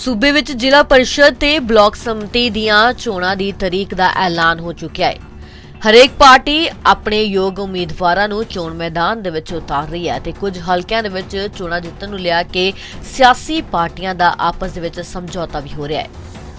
ਸੂਬੇ ਵਿੱਚ ਜ਼ਿਲ੍ਹਾ ਪਰਿਸ਼ਦ ਤੇ ਬਲਾਕ ਸੰਮਤੀ ਦੀਆਂ ਚੋਣਾਂ ਦੀ ਤਾਰੀਖ ਦਾ ਐਲਾਨ ਹੋ ਚੁੱਕਿਆ ਹੈ। ਹਰੇਕ ਪਾਰਟੀ ਆਪਣੇ ਯੋਗ ਉਮੀਦਵਾਰਾਂ ਨੂੰ ਚੋਣ ਮੈਦਾਨ ਦੇ ਵਿੱਚ ਉਤਾਰ ਰਹੀ ਹੈ ਤੇ ਕੁਝ ਹਲਕਿਆਂ ਦੇ ਵਿੱਚ ਚੋਣਾਂ ਜਿੱਤਣ ਨੂੰ ਲਿਆ ਕੇ ਸਿਆਸੀ ਪਾਰਟੀਆਂ ਦਾ ਆਪਸ ਦੇ ਵਿੱਚ ਸਮਝੌਤਾ ਵੀ ਹੋ ਰਿਹਾ ਹੈ।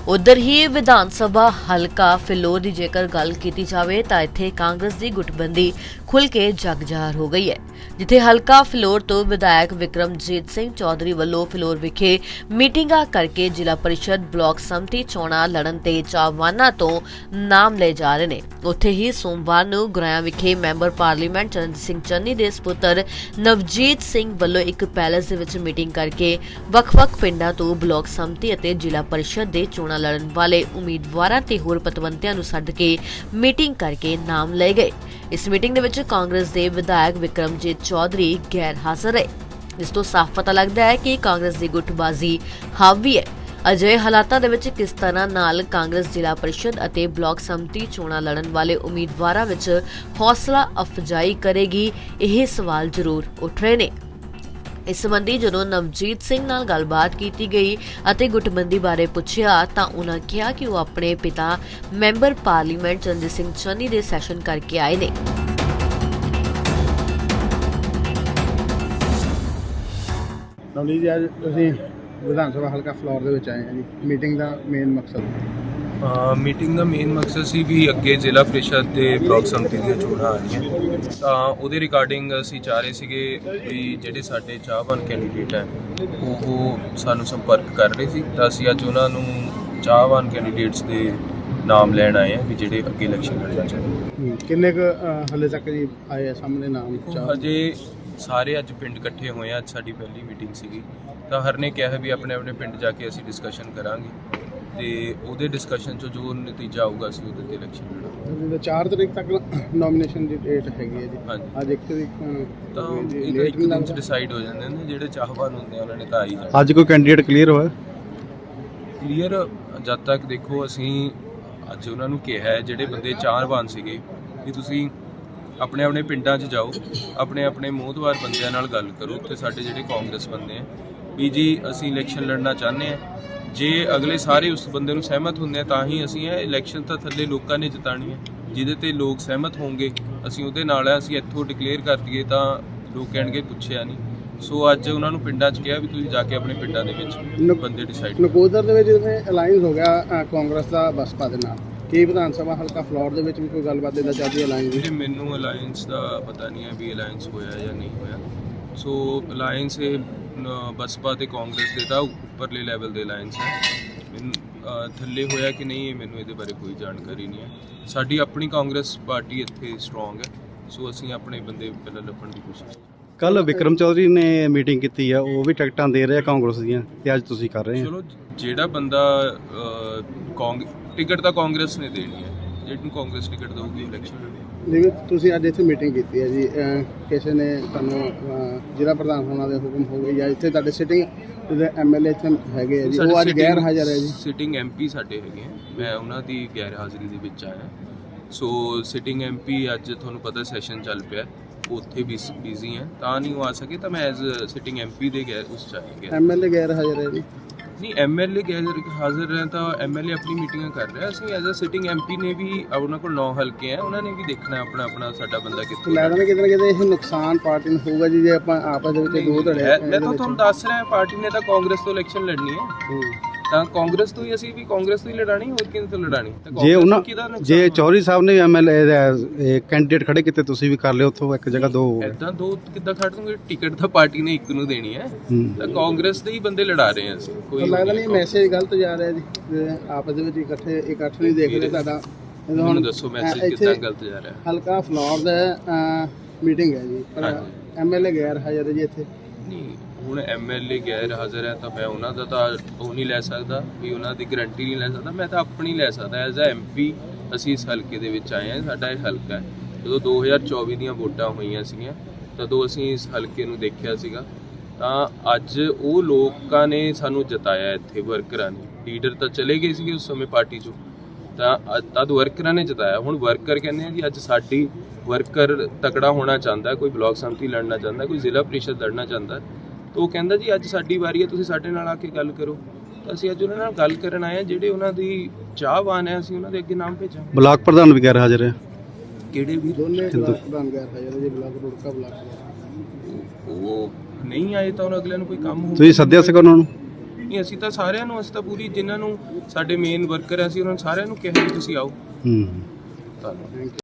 ਉਧਰ ਹੀ ਵਿਧਾਨ ਸਭਾ ਹਲਕਾ ਫਿਲੌਰ ਦੀ ਜੇਕਰ ਗੱਲ ਕੀਤੀ ਜਾਵੇ ਤਾਂ ਇੱਥੇ ਕਾਂਗਰਸ ਦੀ ਗੁੱਟਬੰਦੀ ਖੁੱਲ ਕੇ ਜਗ ਜ਼ਾਹਰ ਹੋ ਗਈ ਹੈ। ਜਿੱਥੇ ਹਲਕਾ ਫਿਲੌਰ ਤੋਂ ਵਿਧਾਇਕ ਵਿਕਰਮਜੀਤ ਸਿੰਘ ਚੌਧਰੀ ਵੱਲੋਂ ਫਿਲੌਰ ਵਿਖੇ ਮੀਟਿੰਗਾਂ ਕਰਕੇ ਜ਼ਿਲ੍ਹਾ ਪਰਿਸ਼ਦ ਬਲਾਕ ਸੰਮਤੀ ਚੋਣਾਂ ਲੜਨ ਤੇ ਚਾਹਵਾਨਾਂ ਤੋਂ ਨਾਮ ਲਏ ਜਾ ਰਹੇ ਨੇ। ਉੱਥੇ ਹੀ ਸੋਮਵਾਰ ਨੂੰ ਗੁਰਾਇਆ ਵਿਖੇ ਮੈਂਬਰ ਪਾਰਲੀਮੈਂਟ ਚਰਨਜੀਤ ਸਿੰਘ ਚੰਨੀ ਦੇ ਸਪੁੱਤਰ ਨਵਜੀਤ ਸਿੰਘ ਵੱਲੋਂ ਇੱਕ ਪੈਲੇਸ ਦੇ ਵਿੱਚ ਮੀਟਿੰਗ ਕਰਕੇ ਵੱਖ-ਵੱਖ ਪਿੰਡਾਂ ਤੋਂ ਬਲਾਕ ਸੰਮਤੀ ਅਤੇ ਜ਼ਿਲ੍ਹਾ ਪਰਿਸ਼ਦ ਦੇ ਚੋਣਾਂ ਲੜਨ ਵਾਲੇ ਉਮੀਦਵਾਰਾਂ ਤੇ ਹੋਰ ਪਤਵੰਤਿਆਂ ਨੂੰ ਸੱਦ ਕੇ ਮੀਟਿੰਗ ਕਰਕੇ ਨਾਮ ਲਏ ਗਏ। ਇਸ ਮੀਟਿੰਗ ਦੇ ਵਿੱਚ ਕਾਂਗਰਸ ਦੇ ਵਿਧਾਇਕ ਵਿਕਰਮਜੀਤ ਚੌਧਰੀ ਗੈਰ ਹਾਜ਼ਰ ਹੈ ਇਸ ਤੋਂ ਸਾਫ਼ ਪਤਾ ਲੱਗਦਾ ਹੈ ਕਿ ਕਾਂਗਰਸ ਦੀ ਗੁੱਟਬਾਜ਼ੀ ਹਾਵੀ ਹੈ ਅਜਿਹੇ ਹਾਲਾਤਾਂ ਦੇ ਵਿੱਚ ਕਿਸ ਤਰ੍ਹਾਂ ਨਾਲ ਕਾਂਗਰਸ ਜ਼ਿਲ੍ਹਾ ਪਰਿਸ਼ਦ ਅਤੇ ਬਲਾਕ ਸੰਮਤੀ ਚੋਣਾਂ ਲੜਨ ਵਾਲੇ ਉਮੀਦਵਾਰਾਂ ਵਿੱਚ ਹੌਸਲਾ ਅਫਜਾਈ ਕਰੇਗੀ ਇਹ ਸਵਾਲ ਜ਼ਰੂਰ ਉੱਠ ਰਹੇ ਨੇ ਇਸ ਸੰਬੰਧੀ ਜਦੋਂ ਨਵਜੀਤ ਸਿੰਘ ਨਾਲ ਗੱਲਬਾਤ ਕੀਤੀ ਗਈ ਅਤੇ ਗੁਟਬੰਦੀ ਬਾਰੇ ਪੁੱਛਿਆ ਤਾਂ ਉਹਨਾਂ ਕਿਹਾ ਕਿ ਉਹ ਆਪਣੇ ਪਿਤਾ ਮੈਂਬਰ ਪਾਰਲੀਮੈਂਟ ਚੰਦਰ ਸਿੰਘ ਚੰਨੀ ਦੇ ਸੈਸ਼ਨ ਕਰਕੇ ਆਏ ਨੇ ਨਵਨੀਤ ਜੀ ਅੱਜ ਅਸੀਂ ਵਿਧਾਨ ਸਭਾ ਹਲਕਾ ਫਲੋਰ ਦੇ ਵਿੱਚ ਆਏ ਹਾਂ ਜੀ। ਮੀਟਿੰਗ ਦਾ ਮੇਨ ਮਕਸਦ? ਮੀਟਿੰਗ ਦਾ ਮੇਨ ਮਕਸਦ ਸੀ ਵੀ ਅੱਗੇ ਜ਼ਿਲ੍ਹਾ ਪ੍ਰੀਸ਼ਦ ਤੇ ਬਲਾਕ ਸੰਮਤੀ ਦੀਆਂ ਚੋਣਾਂ ਆ ਰਹੀਆਂ। ਤਾਂ ਉਹਦੇ ਰਿਗਾਰਡਿੰਗ ਅਸੀਂ ਚਾਹ ਰਹੇ ਸੀਗੇ ਵੀ ਜਿਹੜੇ ਸਾਡੇ ਚਾਹਵਾਨ ਕੈਂਡੀਡੇਟ ਹੈ ਉਹ ਸਾਨੂੰ ਸੰਪਰਕ ਕਰ ਰਹੇ ਸੀ। ਤਾਂ ਅਸੀਂ ਅੱਜ ਉਹਨਾਂ ਨੂੰ ਚਾਹਵਾਨ ਕੈਂਡੀਡੇਟਸ ਦੇ ਨਾਮ ਲੈਣ ਆਏ ਹਾਂ ਵੀ ਜਿਹੜੇ ਅੱਗੇ ਇਲੈਕਸ਼ਨ ਲੜਨਾ ਚਾਹੁੰਦੇ ਕਿੰਨੇ ਕੁ ਅ, ਹਾਲੇ ਤੱਕ ਜੀ ਆਏ ਆ ਸਾਹਮਣੇ ਨਾਮ? ਚਾਰ? ਹਜੇ ਸਾਰੇ ਅੱਜ ਪਿੰਡ ਇਕੱਠੇ ਹੋਏ ਆ ਅੱਜ ਸਾਡੀ ਪਹਿਲੀ ਮੀਟਿੰਗ ਸੀਗੀ। ਤਾਂ ਹਰ ਨੇ ਕਿਹਾ ਵੀ ਆਪਣੇ ਆਪਣੇ ਪਿੰਡ ਜਾ ਕੇ ਅਸੀਂ ਡਿਸਕਸ਼ਨ ਕਰਾਂਗੇ। ਤੇ ਉਹਦੇ ਡਿਸਕਸ਼ਨ ਚੋਂ ਜੋ ਨਤੀਜਾ ਆਊਗਾ ਅਸੀਂ ਉਹਦੇ ਤੇ ਇਲੈਕਸ਼ਨ ਲੜਾਂਗੇ। ਜਿਹਦਾ 4 ਤਰੀਕ ਤੱਕ ਨੋਮੀਨੇਸ਼ਨ ਦੀ ਡੇਟ ਹੈਗੀ ਹੈ ਜੀ। ਅੱਜ ਇੱਕ ਤਰੀਕ ਤਾਂ ਇਹ ਤਾਂ ਇੱਕ ਦਿਨ ਚ? ਡਿਸਾਈਡ ਹੋ ਜਾਂਦੇ ਨੇ ਜਿਹੜੇ ਚਾਹਵਾਨ ਹੁੰਦੇ ਆ ਉਹਨਾਂ ਨੇ ਤਾਂ ਆ ਹੀ ਜਾਣਾ। ਅੱਜ ਕੋਈ ਕੈਂਡੀਡੇਟ ਕਲੀਅਰ ਹੋਇਆ? ਕਲੀਅਰ ਜਦ ਤੱਕ ਦੇਖੋ ਅਸੀਂ ਅੱਜ ਉਹਨਾਂ ਨੂੰ ਕਿਹਾ ਹੈ ਜਿਹੜੇ ਬੰਦੇ ਚਾਹਵਾਨ ਸੀਗੇ ਵੀ ਤੁਸੀਂ ਆਪਣੇ ਆਪਣੇ ਪਿੰਡਾਂ 'ਚ ਜਾਓ ਆਪਣੇ ਆਪਣੇ ਮੋਹਤਵਾਰ ਬੰਦਿਆਂ ਨਾਲ ਗੱਲ ਕਰੋ ਤੇ ਸਾਡੇ ਜਿਹੜੇ ਕਾਂਗਰਸ ਬੰਦੇ ਆ। ਵੀ ਜੀ ਅਸੀਂ ਇਲੈਕਸ਼ਨ ਲੜਨਾ ਚਾਹੁੰਦੇ ਆ। ਜੇ ਅਗਲੇ ਸਾਰੇ ਉਸ ਬੰਦੇ ਨੂੰ ਸਹਿਮਤ ਹੁੰਦੇ ਆ ਤਾਂ ਹੀ ਅਸੀਂ ਇਹ ਇਲੈਕਸ਼ਨ ਤਾਂ ਥੱਲੇ ਲੋਕਾਂ ਨੇ ਜਿਤਾਣੀ ਹੈ ਜਿਹਦੇ ਤੇ ਲੋਕ ਸਹਿਮਤ ਹੋਣਗੇ ਅਸੀਂ ਉਹਦੇ ਨਾਲ ਆ ਅਸੀਂ ਇੱਥੋਂ ਡਿਕਲੇਅਰ ਕਰ ਦਈਏ ਤਾਂ ਲੋਕ ਕਹਿਣਗੇ ਪੁੱਛਿਆ ਨਹੀਂ। ਸੋ ਅੱਜ ਉਹਨਾਂ ਨੂੰ ਪਿੰਡਾਂ 'ਚ ਕਿਹਾ ਵੀ ਤੁਸੀਂ ਜਾ ਕੇ ਆਪਣੇ ਪਿੰਡਾਂ ਦੇ ਵਿੱਚ ਬੰਦੇ ਡਿਸਾਈਡ ਨਕੋਦਰ ਦੇ ਵਿੱਚ ਜਿਵੇਂ ਅਲਾਈਅੰਸ ਹੋ ਗਿਆ ਕਾਂਗਰਸ ਦਾ ਬਸਪਾ ਦੇ ਨਾਲ। ਕੀ ਵਿਧਾਨ ਸਭਾ ਹਲਕਾ ਫਲੋਰ ਦੇ ਵਿੱਚ ਵੀ ਕੋਈ ਗੱਲਬਾਤ ਇਦਾਂ ਚੱਲਦੀ ਅਲਾਈਅੰਸ ਵੀਰੇ ਮੈਨੂੰ ਅਲਾਈਅੰਸ ਦਾ ਪਤਾ ਨਹੀਂ ਹੈ ਵੀ ਅਲਾਈਅੰਸ ਹੋਇਆ ਜਾਂ ਨਹੀਂ ਹੋਇਆ। ਸੋ ਅਲਾਈਅੰਸ ਇਹ ਨ- ਬਸਪਾ ਤੇ ਕਾਂਗਰਸ ਦੇ ਤਾਂ ਉੱਪਰਲੇ ਲੈਵਲ ਦੇ ਅਲਾਈਅੰਸ ਹੈ। ਮੈਨੂੰ ਅ, ਥੱਲੇ ਹੋਇਆ ਕਿ ਨਹੀਂ ਇਹ ਮੈਨੂੰ ਇਹਦੇ ਬਾਰੇ ਕੋਈ ਜਾਣਕਾਰੀ ਨਹੀਂ ਹੈ। ਸਾਡੀ ਆਪਣੀ ਕਾਂਗਰਸ ਪਾਰਟੀ ਇੱਥੇ ਸਟਰੋਂਗ ਹੈ। ਸੋ ਅਸੀਂ ਆਪਣੇ ਬੰਦੇ ਪਹਿਲਾਂ ਲੱਭਣ ਦੀ ਕੋਸ਼ਿਸ਼ ਕੱਲ ਵਿਕਰਮ ਚੌਧਰੀ ਨੇ ਮੀਟਿੰਗ ਕੀਤੀ ਆ ਉਹ ਵੀ ਟਿਕਟਾਂ ਦੇ ਰਿਹਾ ਕਾਂਗਰਸ ਦੀਆਂ ਤੇ ਅੱਜ ਤੁਸੀਂ ਕਰ ਰਹੇ ਆ ਚਲੋ ਜਿਹੜਾ ਬੰਦਾ ਅ, ਕਾਂਗ ਟਿਕਟ ਤਾਂ ਕਾਂਗਰਸ ਨੇ ਦੇਣੀ ਹੈ ਜਿਹਨੂੰ ਕਾਂਗਰਸ ਟਿਕਟ ਦਊਗੀ ਇਲੈਕਸ਼ਨ ਜਿਵੇਂ ਤੁਸੀਂ ਅੱਜ ਇੱਥੇ ਮੀਟਿੰਗ ਕੀਤੀ ਹੈ ਜੀ ਕਿਸੇ ਨੇ ਤੁਹਾਨੂੰ ਜ਼ਿਲ੍ਹਾ ਪ੍ਰਧਾਨ ਹੋਣਾ ਦੇ ਹੁਕਮ ਹੋ ਗਏ ਜਾਂ ਇੱਥੇ ਤੁਹਾਡੇ ਸਿਟਿੰਗ ਐਮਐਲਏ ਇੱਥੇ ਹੈਗੇ ਆ ਜੀ ਉਹ ਅੱਜ ਗੈਰ ਹਾਜ਼ਰ ਹੈ ਜੀ। ਸਿਟਿੰਗ ਐਮਪੀ ਸਾਡੇ ਹੈਗੇ ਆ। ਮੈਂ ਉਹਨਾਂ ਦੀ ਗੈਰ ਹਾਜ਼ਰੀ ਦੇ ਵਿੱਚ ਆਇਆ। ਸੋ ਸਿਟਿੰਗ ਐਮਪੀ ਅੱਜ ਤੁਹਾਨੂੰ ਪਤਾ ਸੈਸ਼ਨ ਚੱਲ ਪਿਆ। ਉੱਥੇ ਵੀ ਬਿਜ਼ੀ ਹੈ ਤਾਂ ਨਹੀਂ ਉਹ ਆ ਸਕੇ ਤਾਂ ਮੈਂ ਐਜ਼ ਸਿਟਿੰਗ ਐਮਪੀ ਦੇ ਗੈਰ ਉਸ ਚ ਆਇਆ ਗਿਆ। ਐਮਐਲਏ ਗੈਰ ਹਾਜ਼ਰ ਹੈ ਜੀ। ਨਹੀਂ ਐਮਐਲਏ ਗੈਰ ਹਾਜ਼ਰ ਹੈ ਤਾਂ ਐਮਐਲਏ ਆਪਣੀ ਮੀਟਿੰਗਾਂ ਕਰ ਰਿਹਾ। ਅਸੀਂ ਐਜ਼ ਅ ਸਿਟਿੰਗ ਐਮਪੀ ਨੇ ਵੀ ਉਹਨਾਂ ਕੋਲ 9 ਹਲਕੇ ਆ। ਉਹਨਾਂ ਨੇ ਵੀ ਦੇਖਣਾ ਆਪਣਾ ਆਪਣਾ ਸਾਡਾ ਬੰਦਾ ਕਿੱਥੇ ਲੱਗਦਾ ਨਾ ਕਿਤੇ ਨਾ ਕਿਤੇ ਇਹ ਨੁਕਸਾਨ ਪਾਰਟੀ ਨੂੰ ਹੋਊਗਾ ਜੀ ਜੇ ਆਪਾਂ ਆਪਸ ਦੇ ਵਿੱਚ ਦੋ ਧੜੇ ਮੈਂ ਮੈਂ ਤਾਂ ਤੁਹਾਨੂੰ ਦੱਸ ਰਿਹਾ ਪਾਰਟੀ ਨੇ ਤਾਂ ਕਾਂਗਰਸ ਤੋਂ ਇਲੈਕਸ਼ਨ ਲੜਨੀ ਹੈ। ਹੂੰ। ਤਾਂ ਕਾਂਗਰਸ ਤੋਂ ਹੀ ਅਸੀਂ ਵੀ ਕਾਂਗਰਸ ਤੋਂ ਹੀ ਲੜਾਣੀ ਹੋਰ ਕਿਹਦੇ ਤੋਂ ਲੜਾਣੀ? ਤਾਂ ਜੇ ਕਾਂਗਰਸ ਉਹਨਾਂ ਕਿਹਦਾ ਨੁਕਸਾਨ ਜੇ ਹੋਣਾ? ਸਾਹਿਬ ਨੇ ਐਮਐਲਏ ਕੈਂਡੀਡੇਟ ਖੜੇ ਕੀਤੇ ਤੁਸੀਂ ਵੀ ਕਰ ਲਿਓ ਉੱਥੋਂ ਇੱਕ ਜਗ੍ਹਾ ਦੋ ਹੋ ਗਏ ਏਦਾਂ ਦੋ ਕਿੱਦਾਂ ਖੜ ਦੂੰਗੇ ਟਿਕਟ ਤਾਂ ਪਾਰਟੀ ਨੇ ਇੱਕ ਨੂੰ ਦੇਣੀ ਹੈ। ਹੂੰ। ਤਾਂ ਕਾਂਗਰਸ ਦੇ ਹੀ ਬੰਦੇ ਲੜਾ ਰਹੇ ਹਾਂ ਅਸੀਂ ਕੋਈ ਲੱਗਦਾ ਨਹੀਂ ਮੈਸੇਜ ਗਲਤ ਜਾ ਰਿਹਾ ਜੀ। ਆਪਸ ਦੇ ਵਿੱਚ ਇਕੱਠੇ ਇਕੱਠ ਨਹੀਂ ਦੇਖ ਰਹੇ ਤੁਹਾਡਾ ਜਦੋਂ ਮੈਨੂੰ ਦੱਸੋ ਮੈਸੇਜ ਇੱਥੇ ਕਿੱਦਾਂ ਗਲਤ ਜਾ ਰਿਹਾ? ਹਲਕਾ ਫਲੋਰ ਦਾ ਮੀਟਿੰਗ ਹੈ ਜੀ। ਪਰ ਹਾਂਜੀ। ਐਮਐਲਏ ਗੈਰ ਹਾਜ਼ਰ ਹੈ ਜੀ ਇੱਥੇ। ਨਹੀਂ ਹੁਣ ਐਮਐਲਏ ਗੈਰ ਹਾਜ਼ਰ ਹੈ ਤਾਂ ਮੈਂ ਉਹਨਾਂ ਦਾ ਤਾਂ ਉਹ ਨਹੀਂ ਲੈ ਸਕਦਾ, ਵੀ ਉਹਨਾਂ ਦੀ ਗਰੰਟੀ ਨਹੀਂ ਲੈ ਸਕਦਾ, ਮੈਂ ਤਾਂ ਆਪਣੀ ਲੈ ਸਕਦਾ। ਐਜ਼ ਅ ਐਮਪੀ ਅਸੀਂ ਇਸ ਹਲਕੇ ਦੇ ਵਿੱਚ ਆਏ ਹਾਂ, ਸਾਡਾ ਇਹ ਹਲਕਾ ਹੈ। ਜਦੋਂ 2024 ਦੀਆਂ ਵੋਟਾਂ ਹੋਈਆਂ ਸੀਗੀਆਂ, ਤਦੋਂ ਅਸੀਂ ਇਸ ਹਲਕੇ ਨੂੰ ਦੇਖਿਆ ਸੀਗਾ। ਤਾਂ ਅੱਜ ਉਹ ਲੋਕਾਂ ਨੇ ਸਾਨੂੰ ਜਤਾਇਆ ਇੱਥੇ ਵਰਕਰਾਂ ਨੇ। ਲੀਡਰ ਤਾਂ ਚਲੇ ਗਏ ਸੀਗੇ ਉਸ ਸਮੇਂ ਪਾਰਟੀ ਚੋਂ। ਤਾਂ ਤਦ ਵਰਕਰਾਂ ਨੇ ਜਤਾਇਆ। ਹੁਣ ਵਰਕਰ ਕਹਿੰਦੇ ਆ ਜੀ, ਅੱਜ ਸਾਡੀ ਵਰਕਰ ਤਕੜਾ ਹੋਣਾ ਚਾਹੁੰਦਾ, ਕੋਈ ਬਲਾਕ ਸੰਮਤੀ ਲੜਨਾ ਚਾਹੁੰਦਾ, ਕੋਈ ਜ਼ਿਲ੍ਹਾ ਪ੍ਰੀਸ਼ਦ ਲੜਨਾ ਚਾਹੁੰਦਾ। ਉਹ ਕਹਿੰਦਾ ਜੀ ਅੱਜ ਸਾਡੀ ਵਾਰੀ ਹੈ ਤੁਸੀਂ ਸਾਡੇ ਨਾਲ ਆ ਕੇ ਗੱਲ ਕਰੋ। ਤਾਂ ਅਸੀਂ ਅੱਜ ਉਹਨਾਂ ਨਾਲ ਗੱਲ ਕਰਨ ਆਏ ਹਾਂ ਜਿਹੜੇ ਉਹਨਾਂ ਦੀ ਚਾਹਵਾਨ ਹੈ ਅਸੀਂ ਉਹਨਾਂ ਦੇ ਅੱਗੇ ਨਾਮ ਭੇਜਾਂਗੇ। ਬਲਾਕ ਪ੍ਰਧਾਨ ਵੀ ਗੈਰ ਹਾਜ਼ਰ ਹੈ। ਕਿਹੜੇ ਵੀ ਦੋਨੇ ਬਲਾਕ ਪ੍ਰਧਾਨ ਗੈਰ ਹਾਜ਼ਰ ਹੈ ਜੀ ਬਲਾਕ ਰੁੜਕਾ ਬਲਾਕ। ਉਹ ਨਹੀਂ ਆਏ ਤਾਂ ਉਹਨਾਂ ਅਗਲਿਆਂ ਨੂੰ ਕੋਈ ਕੰਮ ਹੋ ਤੁਸੀਂ ਸੱਦਿਆ ਸੀਗਾ ਉਹਨਾਂ ਨੂੰ? ਨਹੀਂ ਅਸੀਂ ਤਾਂ ਸਾਰਿਆਂ ਨੂੰ ਅਸੀਂ ਤਾਂ ਪੂਰੀ ਜਿਨ੍ਹਾਂ ਨੂੰ ਸਾਡੇ ਮੇਨ ਵਰਕਰ ਹੈ ਅਸੀਂ ਉਹਨਾਂ ਨੂੰ ਸਾਰਿਆਂ ਨੂੰ ਕਿਹਾ ਤੁਸੀਂ ਆਓ। ਹੂੰ। ਧੰਨਵਾਦ।